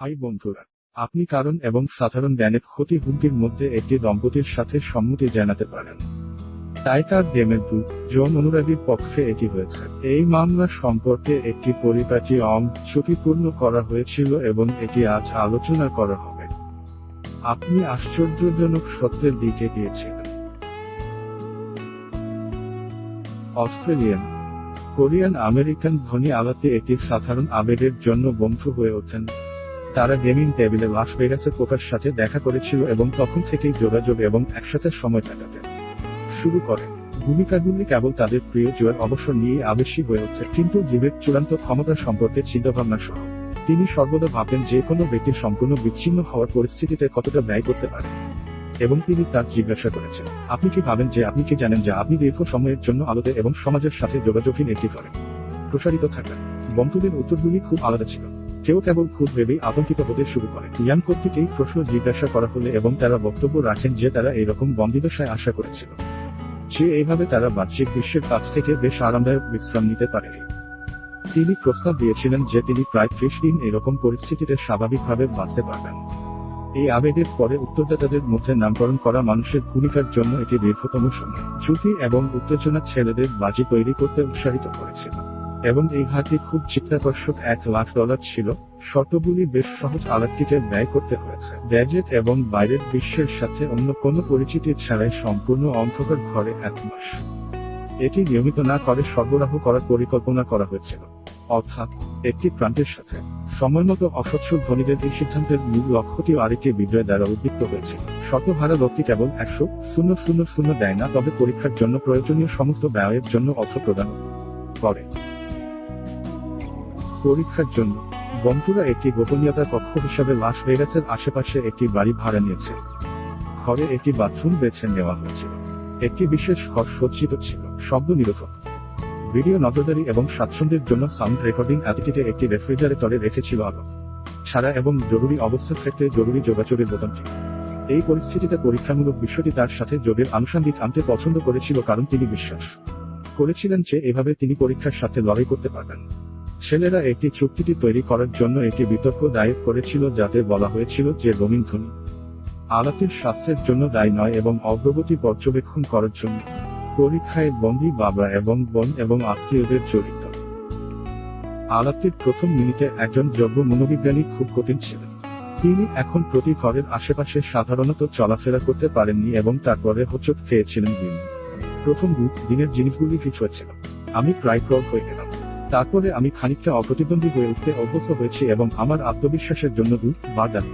High বন্ধুরা, আপনি কারণ এবং সাধারণ জ্ঞানের ক্ষতি হুমকির মধ্যে একটি দম্পতির সাথে সম্মতি জানাতে পারেন। টাইটার গেমের দু জন অনুরাগীর পক্ষে এটি হয়েছে। এই মামলা সম্পর্কে একটি পরিপাটি অং ঝুঁকিপূর্ণ করা হয়েছিল এবং এটি আজ আলোচনা করা হবে। আপনি আশ্চর্যজনক সত্যের দিকে গিয়েছিলেন। অস্ট্রেলিয়ান, কোরিয়ান আমেরিকান ধনী আলাতে একটি সাধারণ আবেগের জন্য বন্ধু হয়ে ওঠেন। তারা গেমিং টেবিলে লাস ভেগাসে কোকার সাথে দেখা করেছিল এবং তখন থেকেই যোগাযোগ এবং একসাথে সময় কাটাতেন শুরু করে। ভূমিকাগুলি কেবল তাদের প্রিয় জুয়ের অবসর নিয়ে আবেশী হয়ে ওঠে, কিন্তু জীবের চূড়ান্ত ক্ষমতা সম্পর্কে চিন্তাভাবনা সহ। তিনি সর্বদা ভাবেন যে কোনো ব্যক্তি সম্পূর্ণ বিচ্ছিন্ন হওয়ার পরিস্থিতিতে কতটা ব্যয় করতে পারে এবং তিনি তার জিজ্ঞাসা করেছেন, আপনি কি ভাবেন যে আপনি কি জানেন যে আপনি দীর্ঘ সময়ের জন্য আলোতে এবং সমাজের সাথে যোগাযোগহীন একটি করেন প্রসারিত থাকা বন্ধুদের উত্তরগুলি খুব আলাদা ছিল। কেউ কেবল খুব ভেবেই আতঙ্কিত হতে শুরু করে। ইয়ান কর্তৃক এই প্রশ্ন জিজ্ঞাসা করা হলে এবং তারা বক্তব্য রাখেন যে তারা এইরকম বন্দিদশায় আশা করেছিল। যে এইভাবে তারা বাহ্যিক বিশ্বের কাছ থেকে বেশ আরামদায়ক বিশ্রাম নিতে পারেনি। তিনি প্রস্তাব দিয়েছিলেন যে তিনি প্রায় ত্রিশ দিন এরকম পরিস্থিতিতে স্বাভাবিকভাবে বাঁচতে পারবেন। এই আবেগের পরে উত্তরদাতাদের মধ্যে নামকরণ করা মানুষের ভূমিকার জন্য এটি দীর্ঘতম সময়। ঝুঁকি এবং উত্তেজনা ছেলেদের বাজি তৈরি করতে উৎসাহিত করেছিল। এবং এই হারটি খুব চিত্তাকর্ষক এক লাখ ডলার ছিল শর্তগুলি বেশ সহজ আলাদটিকে ব্যয় করতে হয়েছে। গ্যাজেট এবং বাইরের বিশ্বের সাথে অন্য কোনো পরিচিতি ছাড়াই সম্পূর্ণ অন্ধকার ঘরে এক মাস। এটি নিয়মিত না করে সরবরাহ করার পরিকল্পনা করা হয়েছিল। অর্থাৎ, একটি প্রান্তের সাথে। সময়মতো অসচ্ছল ধনীদের এই সিদ্ধান্তের মূল লক্ষ্যটি আরেকটি বিজয় দ্বারা উদ্দীপ্ত হয়েছিল শতভাড়া লোকটি কেবল একশো শূন্য শূন্য শূন্য দেয় না, তবে পরীক্ষার জন্য প্রয়োজনীয় সমস্ত ব্যয়ের জন্য অর্থ প্রদান করে। পরীক্ষার জন্য। বন্ধুরা, একটি গোপনীয়তা কক্ষ হিসাবে লাস ভেগাসের আশেপাশে একটি বাড়ি ভাড়া নিয়েছে। ঘরে একটি বাথরুম বেছে নেওয়া হয়েছিল একটি বিশেষ ঘর সজ্জিত ছিল। শব্দ নিরোধক। ভিডিও নজরদারি এবং স্বাচ্ছন্দ্যের জন্য সাউন্ড রেকর্ডিং অ্যাটিটিতে একটি রেফ্রিজারেটরে রেখেছিল আলো। ছাড়া এবং জরুরি অবস্থার ক্ষেত্রে জরুরি যোগাযোগের বোতামটি এই পরিস্থিতিতে পরীক্ষামূলক বিষয়টি তার সাথে যোগের আনুষঙ্গিক আনতে পছন্দ করেছিল কারণ তিনি বিশ্বাস করেছিলেন যে এভাবে তিনি পরীক্ষার সাথে লড়াই করতে পারবেন। ছেলেরা একটি চুক্তিটি তৈরি করার জন্য একটি বিতর্ক দায়ের করেছিল যাতে বলা হয়েছিল যে রঙিন ধ্বনি আলাতির স্বাস্থ্যের জন্য দায়ী নয় এবং অগ্রগতি পর্যবেক্ষণ করার জন্য। পরীক্ষায় বন্দি বাবা এবং বোন এবং আত্মীয়দের জড়িত। আলাতির প্রথম মিনিটে একজন যোগ্য মনোবিজ্ঞানী খুব কঠিন ছিলেন। তিনি এখন প্রতি ঘরের আশেপাশে সাধারণত চলাফেরা করতে পারেননি এবং তারপরে হোচট খেয়েছিলেন দিন। প্রথম দিনের জিনিসগুলি ফিট হয়েছিল আমি প্রায় ক্রোধ হয়ে গেলাম। তারপরে আমি খানিকটা অপ্রতিদ্বন্দ্বী হয়ে উঠতে অভ্যস্ত হয়েছি এবং আমার আত্মবিশ্বাসের জন্য দু দাবি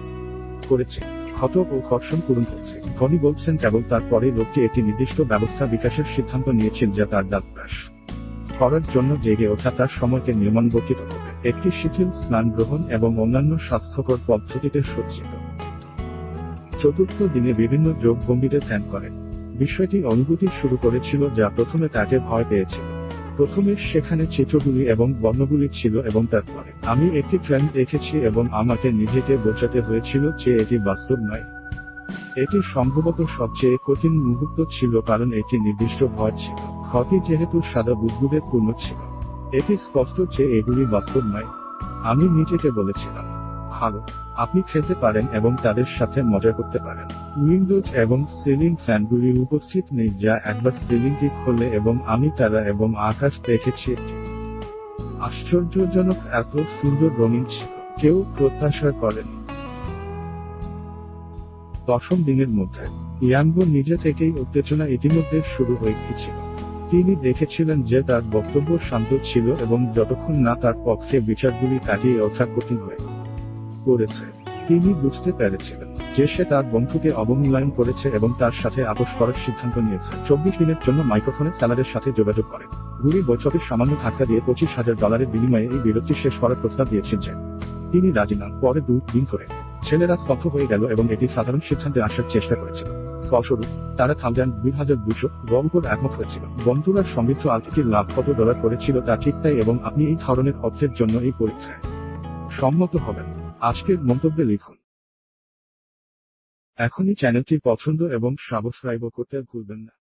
করেছে। ক্ষত ও ঘর্ষণ পূরণ করছে। ধনী বলছেন কেবল তারপরে লোকটি একটি নির্দিষ্ট ব্যবস্থা বিকাশের সিদ্ধান্ত নিয়েছিল যা তার দাঁত ব্রাশ করার জন্য জেগে ওঠা তার সময়কে নিয়মানুবর্তিত করবে। একটি শিথিল স্নান গ্রহণ এবং অন্যান্য স্বাস্থ্যকর পদ্ধতিতে সজ্জিত। চতুর্থ দিনে বিভিন্ন যোগ ভঙ্গিতে ধ্যান করেন বিষয়টি অনুভূতি শুরু করেছিল যা প্রথমে তাকে ভয় পেয়েছিল। প্রথমে সেখানে চিত্রগুলি এবং বর্ণগুলি ছিল এবং তারপরে আমি একটি ট্রেন্ড দেখেছি এবং আমাকে নিজেকে বোঝাতে হয়েছিল যে এটি বাস্তব নয়। এটি সম্ভবত সবচেয়ে কঠিন মুহূর্ত ছিল কারণ এটি নির্দিষ্ট ভয় ছিল। ক্ষতি যেহেতু সাদা বুদবুদে পূর্ণ ছিল। এটি স্পষ্ট যে এগুলি বাস্তব নয়। আমি নিজেকে বলেছিলাম ভালো। আপনি খেতে পারেন এবং তাদের সাথে মজা করতে পারেন। উইন্ডোজ এবং সিলিং ফ্যানগুলি উপস্থিত নেই যা একবার সিলিংটি খোলে এবং আমি তারা এবং আকাশ দেখেছি। আশ্চর্যজনক এত সুন্দর রঙিন ছিল। কেউ প্রত্যাশা করেন। দশম দিনের মধ্যে, ইয়াঙ্গো নিজে থেকেই উত্তেজনা ইতিমধ্যে শুরু হয়ে গিয়েছিল। তিনি দেখেছিলেন যে তার বক্তব্য শান্ত ছিল এবং যতক্ষণ না তার পক্ষে বিচারগুলি কাটিয়ে ওঠা কঠিন হয়ে পড়েছে তিনি বুঝতে পেরেছিলেন যে সে তার বন্ধুকে অবমূল্যায়ন করেছে এবং তার সাথে আপোষ করার সিদ্ধান্ত নিয়েছে। চব্বিশ দিনের জন্য মাইক্রোফোনে স্যালারের সাথে যোগাযোগ করে। গুরি বৈঠকের সামান্য ধাক্কা দিয়ে পঁচিশ হাজার ডলারের বিনিময়ে এই বিরতি শেষ করার প্রস্তাব দিয়েছেন যে তিনি রাজি নন। পরে দু দিন ধরে ছেলেরা স্তব্ধ হয়ে গেল এবং এটি সাধারণ সিদ্ধান্তে আসার চেষ্টা করেছিল। ফলস্বরূপ, তারা থাউজেন্ড দুই হাজার দুশো উপর একমত হয়েছিল। বন্ধুরা সমৃদ্ধ আর্থিকের লাভ কত ডলার করেছিল তা ঠিক তাই এবং আপনি এই ধরনের অর্থের জন্য এই পরীক্ষায় সম্মত হবেন। আজকের মন্তব্যে লিখুন। এখনই চ্যানেলটি পছন্দ এবং সাবস্ক্রাইব করতে ভুলবেন না।